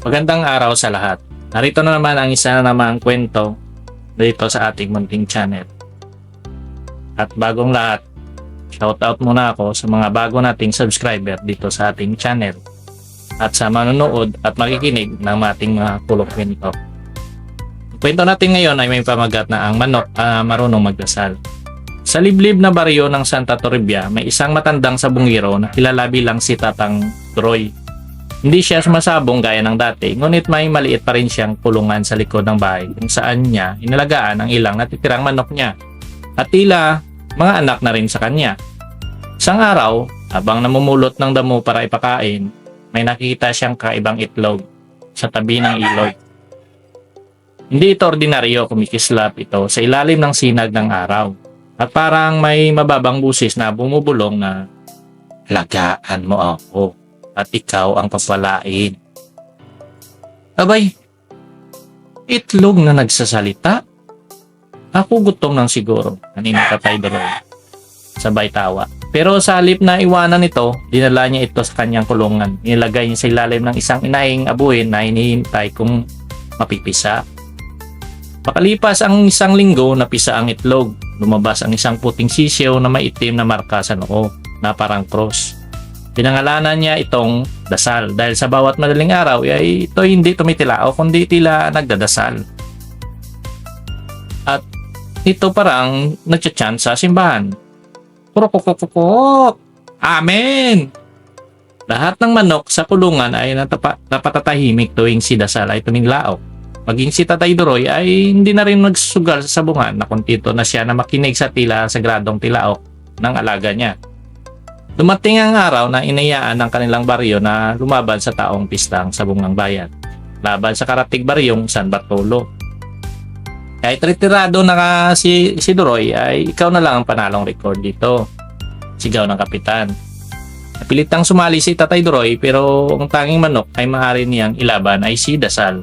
Magandang araw sa lahat. Narito na naman ang isa na namang kwento dito sa ating munting channel. At bagong lahat, shoutout muna ako sa mga bago nating subscriber dito sa ating channel at sa manonood at makikinig ng ating mga pulong kwento. Kwento natin ngayon ay may pamagat na ang manok ah, marunong magdasal. Sa liblib na baryo ng Santa Toribia, may isang matandang sabungiro na kilala bilang si Tatang Troy. Hindi siya sumasabong gaya ng dati, ngunit may maliit pa rin siyang pulungan sa likod ng bahay kung saan niya inalagaan ang ilang natitirang manok niya. At tila mga anak na rin sa kanya. Isang araw, habang namumulot ng damo para ipakain, may nakita siyang kaibang itlog sa tabi ng ilog. Hindi ito ordinaryo kumikislap ito sa ilalim ng sinag ng araw. At parang may mababang busis na bumubulong na Lagaan mo ako at ikaw ang papalain. Abay, itlog na nagsasalita? Ako gutom ng siguro, kanina tatay Doroy. Sabay tawa. Pero sa halip na iwanan ito, dinala niya ito sa kanyang kulungan. Nilagay niya sa ilalim ng isang inaing abuhin na hinihintay kung mapipisa. Pakalipas ang isang linggo, napisa ang itlog. Lumabas ang isang puting sisiyo na may itim na marka sa noo, na parang cross. Pinangalanan niya itong dasal dahil sa bawat madaling araw ay ito hindi tumitilao kundi tila nagdadasal. At ito parang nagchat sa simbahan. Kurokokokokok! Amen! Lahat ng manok sa kulungan ay natapa, napatatahimik tuwing si Dasal ay tuminglaok. Maging si Tatay Duroy ay hindi na rin nagsusugal sa sabungan na kuntito na siya na makinig sa tila sagradong tilaok ng alaga niya. Dumating ang araw na inayaan ng kanilang baryo na lumaban sa taong pistang sabungang bayan. Laban sa karatig baryong San Bartolo. Kahit retirado na si, si ay ikaw na lang ang panalong record dito. Sigaw ng kapitan. Napilitang sumali si Tatay Duroy pero ang tanging manok ay maaari niyang ilaban ay si Dasal.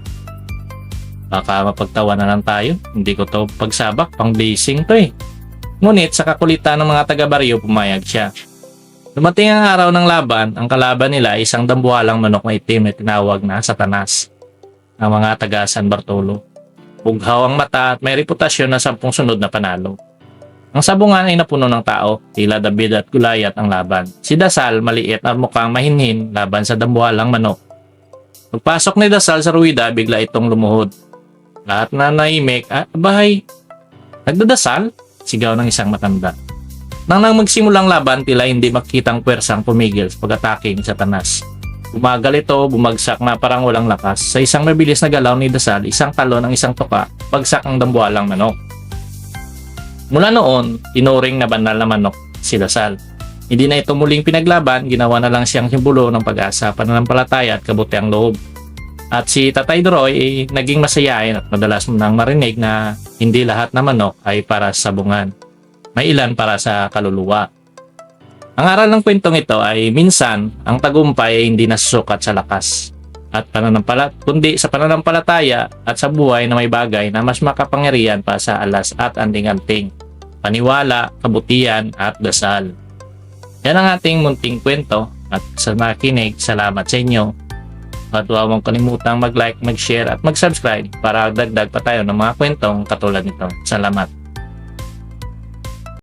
Baka mapagtawa na lang tayo. Hindi ko to pagsabak, pang blazing to eh. Ngunit sa kakulitan ng mga taga-baryo pumayag siya. Dumating ang araw ng laban, ang kalaban nila ay isang dambuhalang manok na itim na tinawag na Satanas ng mga taga San Bartolo. Bughaw ang mata at may reputasyon na sampung sunod na panalo. Ang sabungan ay napuno ng tao, tila David at Gulayat ang laban. Si Dasal maliit at mukhang mahinhin laban sa dambuhalang manok. Pagpasok ni Dasal sa ruwida, bigla itong lumuhod. Lahat na naimik, ah, bahay, nagdadasal? Sigaw ng isang matanda. Nang nang magsimulang laban, tila hindi makitang pwersang pumigil sa pag-atake ni Satanas. Bumagal ito, bumagsak na parang walang lakas. Sa isang mabilis na galaw ni Dasal, isang talon ng isang tuka, bagsak ang dambuhalang manok. Mula noon, tinuring na banal na manok si Dasal. Hindi na ito muling pinaglaban, ginawa na lang siyang simbolo ng pag-asa, pananampalataya at kabutiang loob. At si Tatay Doroy ay naging masayain at madalas mo nang marinig na hindi lahat na manok ay para sa sabungan. May ilan para sa kaluluwa. Ang aral ng kwentong ito ay minsan ang tagumpay ay hindi nasusukat sa lakas at pananampalat kundi sa pananampalataya at sa buhay na may bagay na mas makapangyarihan pa sa alas at anting-anting, paniwala, kabutihan at dasal. Yan ang ating munting kwento at sa makinig, salamat sa inyo. At huwag mong kalimutang mag-like, mag-share at mag-subscribe para dagdag pa tayo ng mga kwentong katulad nito. Salamat.